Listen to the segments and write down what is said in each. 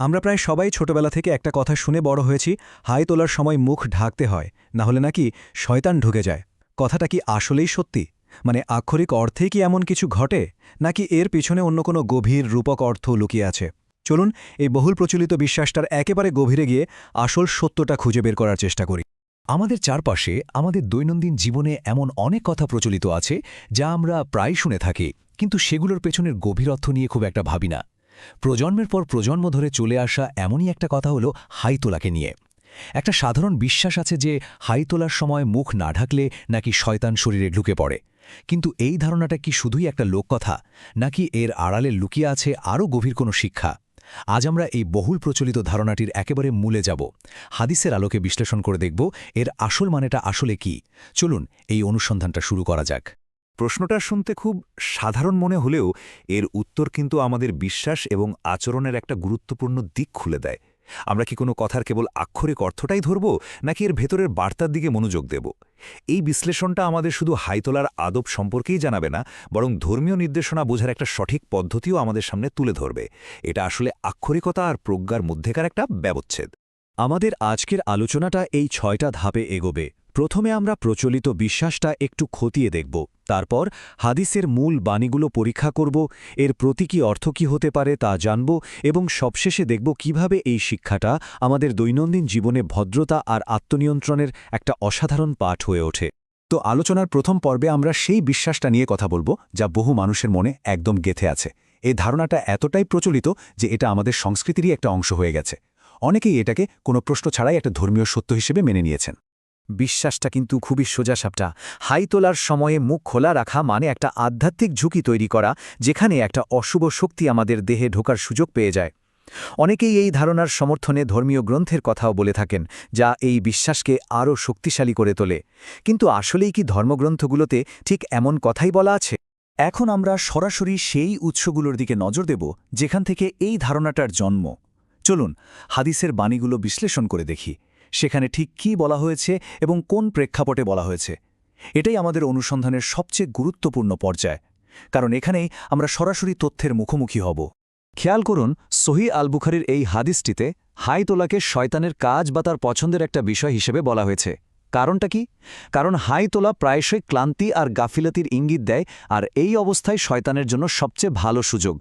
আমরা প্রায় সবাই ছোটবেলা থেকে একটা কথা শুনে বড় হয়েছি, হাই তোলার সময় মুখ ঢাকতে হয়, না হলে নাকি শয়তান ঢুকে যায়। কথাটা কি আসলেই সত্যি? মানে আক্ষরিক অর্থেই কি এমন কিছু ঘটে, নাকি এর পিছনে অন্য কোনো গভীর রূপক অর্থ লুকিয়ে আছে? চলুন, এই বহুল প্রচলিত বিশ্বাসটার একেবারে গভীরে গিয়ে আসল সত্যটা খুঁজে বের করার চেষ্টা করি। আমাদের চারপাশে, আমাদের দৈনন্দিন জীবনে এমন অনেক কথা প্রচলিত আছে, যা আমরা প্রায় শুনে থাকি, কিন্তু সেগুলোর পেছনের গভীর অর্থ নিয়ে খুব একটা ভাবি না। প্রজন্মের পর প্রজন্ম ধরে চলে আসা এমনই একটা কথা হলো হাইতোলাকে নিয়ে। একটা সাধারণ বিশ্বাস আছে যে হাই তোলার সময় মুখ না ঢাকলে নাকি শয়তান শরীরে ঢুকে পড়ে। কিন্তু এই ধারণাটা কি শুধুই একটা লোককথা, নাকি এর আড়ালে লুকিয়ে আছে আরও গভীর কোনো শিক্ষা? আজ আমরা এই বহুল প্রচলিত ধারণাটির একেবারে মূলে যাব। হাদিসের আলোকে বিশ্লেষণ করে দেখব এর আসল মানেটা আসলে কি। চলুন এই অনুসন্ধানটা শুরু করা যাক। প্রশ্নটা শুনতে খুব সাধারণ মনে হলেও এর উত্তর কিন্তু আমাদের বিশ্বাস এবং আচরণের একটা গুরুত্বপূর্ণ দিক খুলে দেয়। আমরা কি কোনো কথার কেবল আক্ষরিক অর্থটাই ধরব, নাকি এর ভেতরের বার্তার দিকে মনোযোগ দেব? এই বিশ্লেষণটা আমাদের শুধু হাইতোলার আদব সম্পর্কেই জানাবে না, বরং ধর্মীয় নির্দেশনা বোঝার একটা সঠিক পদ্ধতিও আমাদের সামনে তুলে ধরবে। এটা আসলে আক্ষরিকতা আর প্রজ্ঞার মধ্যেকার একটা ব্যবচ্ছেদ। আমাদের আজকের আলোচনাটা এই ছয়টা ধাপে এগোবে। প্রথমে আমরা প্রচলিত বিশ্বাসটা একটু খতিয়ে দেখব, তারপর হাদিসের মূল বাণীগুলো পরীক্ষা করব, এর প্রতীকী অর্থ কী হতে পারে তা জানব এবং সবশেষে দেখব কীভাবে এই শিক্ষাটা আমাদের দৈনন্দিন জীবনে ভদ্রতা আর আত্মনিয়ন্ত্রণের একটা অসাধারণ পাঠ হয়ে ওঠে। তো আলোচনার প্রথম পর্বে আমরা সেই বিশ্বাসটা নিয়ে কথা বলব, যা বহু মানুষের মনে একদম গেথে আছে। এই ধারণাটা এতটাই প্রচলিত যে এটা আমাদের সংস্কৃতিরই একটা অংশ হয়ে গেছে। অনেকেই এটাকে কোনো প্রশ্ন ছাড়াই একটা ধর্মীয় সত্য হিসেবে মেনে নিয়েছেন। বিশ্বাসটা কিন্তু খুবই সোজাসাপটা হাই তোলার সময়ে মুখ খোলা রাখা মানে একটা আধ্যাত্মিক ঝুঁকি তৈরি করা, যেখানে একটা অশুভ শক্তি আমাদের দেহে ঢোকার সুযোগ পেয়ে যায়। অনেকেই এই ধারণার সমর্থনে ধর্মীয় গ্রন্থের কথাও বলে থাকেন, যা এই বিশ্বাসকে আরও শক্তিশালী করে তোলে। কিন্তু আসলেই কি ধর্মগ্রন্থগুলোতে ঠিক এমন কথাই বলা আছে? এখন আমরা সরাসরি সেই উৎসগুলোর দিকে নজর দেব, যেখান থেকে এই ধারণাটার জন্ম। চলুন, হাদিসের বাণীগুলো বিশ্লেষণ করে দেখি। সেখানে ঠিক কি বলা হয়েছে এবং কোন প্রেক্ষাপটে বলা হয়েছে। এটাই আমাদের অনুসন্ধানের সবচেয়ে গুরুত্বপূর্ণ পর্যায়, কারণ এখানেই আমরা সরাসরি তথ্যের মুখোমুখি হব। খেয়াল করুন সহি আল বুখারির এই হাদিসটিতে হাই তোলাকে শয়তানের কাজ বা তার পছন্দের একটা বিষয় হিসেবে বলা হয়েছে। কারণটা কি? কারণ হাই তোলা প্রায়শই ক্লান্তি আর গাফিলাতির ইঙ্গিত দেয় আর এই অবস্থায় শয়তানের জন্য সবচেয়ে ভালো সুযোগ।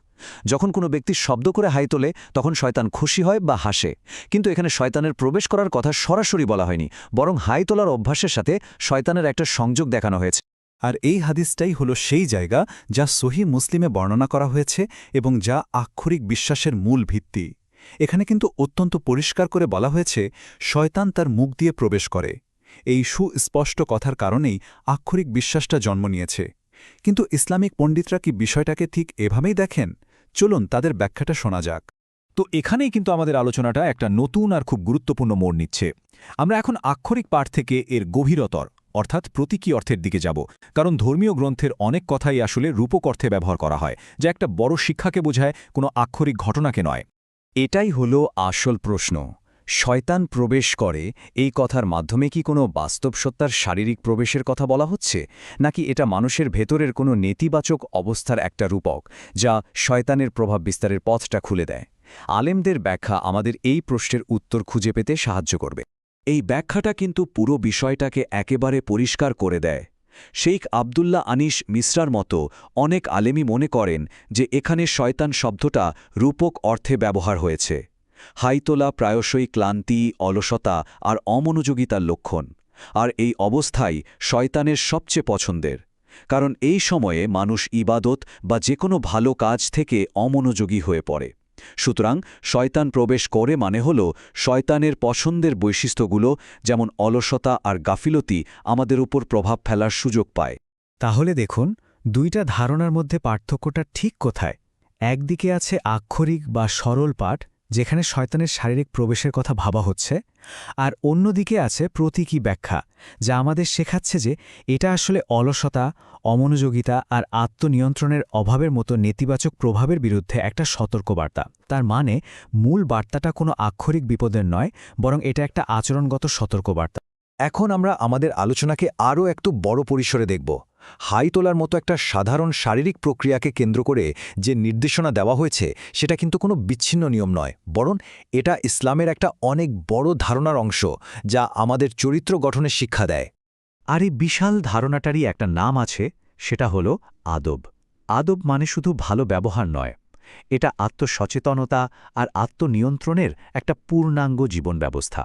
যখন কোনো ব্যক্তি শব্দ করে হাই তোলে তখন শয়তান খুশি হয় বা হাসে। কিন্তু এখানে শয়তানের প্রবেশ করার কথা সরাসরি বলা হয়নি, বরং হাই তোলার অভ্যাসের সাথে শয়তানের একটা সংযোগ দেখানো হয়েছে। আর এই হাদিসটাই হল সেই জায়গা যা সহি মুসলিমে বর্ণনা করা হয়েছে এবং যা আক্ষরিক বিশ্বাসের মূল ভিত্তি। এখানে কিন্তু অত্যন্ত পরিষ্কার করে বলা হয়েছে, শয়তান তার মুখ দিয়ে প্রবেশ করে। এই সুস্পষ্ট কথার কারণেই আক্ষরিক বিশ্বাসটা জন্ম নিয়েছে। কিন্তু ইসলামিক পণ্ডিতরা কি বিষয়টাকে ঠিক এভাবেই দেখেন? চলুন তাদের ব্যাখ্যাটা শোনা যাক। তো এখানেই কিন্তু আমাদের আলোচনাটা একটা নতুন আর খুব গুরুত্বপূর্ণ মোড় নিচ্ছে। আমরা এখন আক্ষরিক পাঠ থেকে এর গভীরতর, অর্থাৎ প্রতীকী অর্থের দিকে যাব। কারণ ধর্মীয় গ্রন্থের অনেক কথাই আসলে রূপক অর্থে ব্যবহার করা হয়, যা একটা বড় শিক্ষাকে বোঝায়, কোনো আক্ষরিক ঘটনাকে নয়। এটাই হলো আসল প্রশ্ন। শয়তান প্রবেশ করে, এই কথার মাধ্যমে কি কোনো বাস্তব সত্তার শারীরিক প্রবেশের কথা বলা হচ্ছে? নাকি এটা মানুষের ভেতরের কোনো নেতিবাচক অবস্থার একটা রূপক, যা শয়তানের প্রভাব বিস্তারের পথটা খুলে দেয়? আলেমদের ব্যাখ্যা আমাদের এই প্রশ্নের উত্তর খুঁজে পেতে সাহায্য করবে। এই ব্যাখ্যাটা কিন্তু পুরো বিষয়টাকে একেবারে পরিষ্কার করে দেয়। শেখ আবদুল্লাহ আনিস মিশ্রার মতো অনেক আলেমি মনে করেন যে এখানে শয়তান শব্দটা রূপক অর্থে ব্যবহার হয়েছে। হাইতোলা প্রায়শই ক্লান্তি, অলসতা আর অমনোযোগিতার লক্ষণ, আর এই অবস্থাই শয়তানের সবচেয়ে পছন্দের, কারণ এই সময়ে মানুষ ইবাদত বা যে কোনো ভালো কাজ থেকে অমনোযোগী হয়ে পড়ে। সুতরাং শয়তান প্রবেশ করে মানে হল শয়তানের পছন্দের বৈশিষ্ট্যগুলো যেমন অলসতা আর গাফিলতি আমাদের উপর প্রভাব ফেলার সুযোগ পায়। তাহলে দেখুন, দুইটা ধারণার মধ্যে পার্থক্যটা ঠিক কোথায়? একদিকে আছে আক্ষরিক বা সরল পাঠ যেখানে শয়তানের শারীরিক প্রবেশের কথা ভাবা হচ্ছে, আর অন্যদিকে আছে প্রতীকী ব্যাখ্যা, যা আমাদের শেখাচ্ছে যে এটা আসলে অলসতা, অমনোযোগিতা আর আত্মনিয়ন্ত্রণের অভাবের মতো নেতিবাচক প্রভাবের বিরুদ্ধে একটা সতর্কবার্তা। তার মানে মূল বার্তাটা কোনো আক্ষরিক বিপদের নয়, বরং এটা একটা আচরণগত সতর্কবার্তা। এখন আমরা আমাদের আলোচনাকে আরও একটু বড় পরিসরে দেখব। হাই তোলার মতো একটা সাধারণ শারীরিক প্রক্রিয়াকে কেন্দ্র করে যে নির্দেশনা দেওয়া হয়েছে, সেটা কিন্তু কোনো বিচ্ছিন্ন নিয়ম নয়। বরং এটা ইসলামের একটা অনেক বড় ধারণার অংশ, যা আমাদের চরিত্র গঠনের শিক্ষা দেয়। আর এই বিশাল ধারণাটারই একটা নাম আছে, সেটা হলো আদব। আদব মানে শুধু ভালো ব্যবহার নয়, এটা আত্মসচেতনতা আর আত্মনিয়ন্ত্রণের একটা পূর্ণাঙ্গ জীবন ব্যবস্থা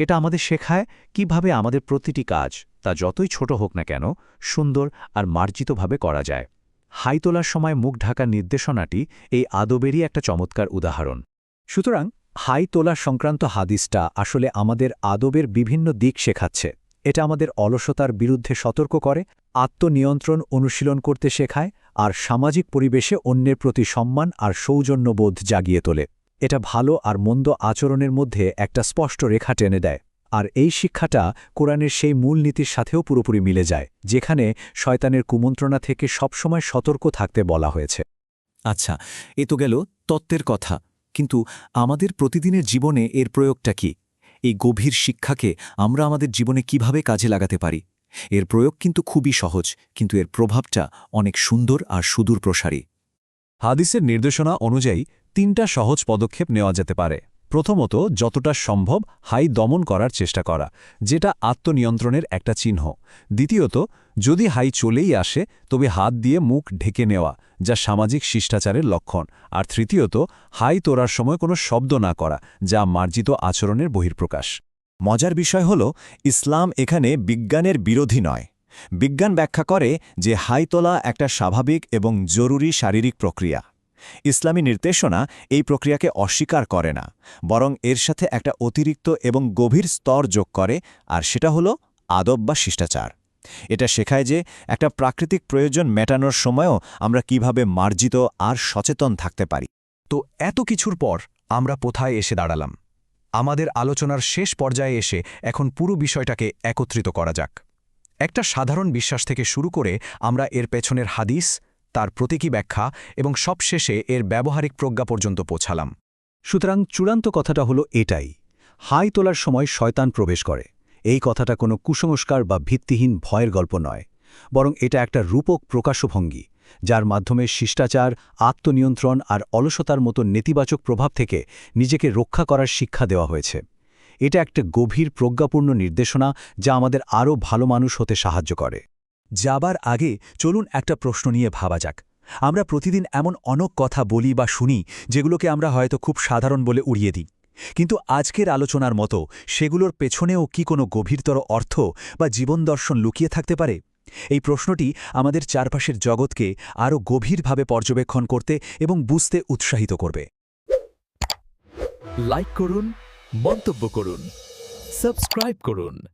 এটা আমাদের শেখায় কীভাবে আমাদের প্রতিটি কাজ, তা যতই ছোট হোক না কেন, সুন্দর আর মার্জিতভাবে করা যায়। হাই তোলার সময় মুখ ঢাকার নির্দেশনাটি এই আদবেরই একটা চমৎকার উদাহরণ। সুতরাং, হাই তোলা সংক্রান্ত হাদিসটা আসলে আমাদের আদবের বিভিন্ন দিক শেখাচ্ছে। এটা আমাদের অলসতার বিরুদ্ধে সতর্ক করে, আত্মনিয়ন্ত্রণ অনুশীলন করতে শেখায়, আর সামাজিক পরিবেশে অন্যের প্রতি সম্মান আর সৌজন্যবোধ জাগিয়ে তোলে। এটা ভালো আর মন্দ আচরণের মধ্যে একটা স্পষ্ট রেখা টেনে দেয়, আর এই শিক্ষাটা কোরআনের সেই মূলনীতির সাথেও পুরোপুরি মিলে যায়, যেখানে শয়তানের কুমন্ত্রণা থেকে সবসময় সতর্ক থাকতে বলা হয়েছে। আচ্ছা এ তো গেল তত্ত্বের কথা, কিন্তু আমাদের প্রতিদিনের জীবনে এর প্রয়োগটা কি? এই গভীর শিক্ষাকে আমরা আমাদের জীবনে কীভাবে কাজে লাগাতে পারি? এর প্রয়োগ কিন্তু খুবই সহজ, কিন্তু এর প্রভাবটা অনেক সুন্দর আর সুদূর প্রসারী হাদিসের নির্দেশনা অনুযায়ী তিনটা সহজ পদক্ষেপ নেওয়া যেতে পারে। প্রথমত, যতটা সম্ভব হাই দমন করার চেষ্টা করা, যেটা আত্মনিয়ন্ত্রণের একটা চিহ্ন। দ্বিতীয়ত, যদি হাই চলেই আসে, তবে হাত দিয়ে মুখ ঢেকে নেওয়া, যা সামাজিক শিষ্টাচারের লক্ষণ। আর তৃতীয়ত, হাই তোরার সময় কোনো শব্দ না করা, যা মার্জিত আচরণের বহির্প্রকাশ মজার বিষয় হল, ইসলাম এখানে বিজ্ঞানের বিরোধী নয়। বিজ্ঞান ব্যাখ্যা করে যে হাই তোলা একটা স্বাভাবিক এবং জরুরি শারীরিক প্রক্রিয়া। ইসলামী নির্দেশনা এই প্রক্রিয়াকে অস্বীকার করে না, বরং এর সাথে একটা অতিরিক্ত এবং গভীর স্তর যোগ করে, আর সেটা হলো আদব বা শিষ্টাচার। এটা শেখায় যে একটা প্রাকৃতিক প্রয়োজন মেটানোর সময়ও আমরা কীভাবে মার্জিত আর সচেতন থাকতে পারি। তো এত কিছুর পর আমরা কোথায় এসে দাঁড়ালাম? আমাদের আলোচনার শেষ পর্যায়ে এসে এখন পুরো বিষয়টাকে একত্রিত করা যাক। একটা সাধারণ বিশ্বাস থেকে শুরু করে আমরা এর পেছনের হাদিস তার প্রতীকী ব্যাখ্যা এবং সবশেষে এর ব্যবহারিক প্রজ্ঞা পর্যন্ত পৌঁছালাম। সুতরাং চূড়ান্ত কথাটা হলো এটাই। হাই তোলার সময় শয়তান প্রবেশ করে। এই কথাটা কোনো কুসংস্কার বা ভিত্তিহীন ভয়ের গল্প নয়। বরং এটা একটা রূপক প্রকাশভঙ্গি, যার মাধ্যমে শিষ্টাচার, আত্মনিয়ন্ত্রণ আর অলসতার মতো নেতিবাচক প্রভাব থেকে নিজেকে রক্ষা করার শিক্ষা দেওয়া হয়েছে। এটা একটা গভীর প্রজ্ঞাপূর্ণ নির্দেশনা যা আমাদের আরও ভালো মানুষ হতে সাহায্য করে। যাবার আগে চলুন একটা প্রশ্ন নিয়ে ভাবা যাক। আমরা প্রতিদিন এমন অনেক কথা বলি বা শুনি যেগুলোকে আমরা হয়তো খুব সাধারণ বলে উড়িয়ে দিই। কিন্তু আজকের আলোচনার মতো সেগুলোর পেছনেও কি কোনো গভীরতর অর্থ বা জীবন দর্শন লুকিয়ে থাকতে পারে? এই প্রশ্নটি আমাদের চারপাশের জগৎকে আরও গভীরভাবে পর্যবেক্ষণ করতে এবং বুঝতে উৎসাহিত করবে। লাইক করুন, মন্তব্য করুন, সাবস্ক্রাইব করুন।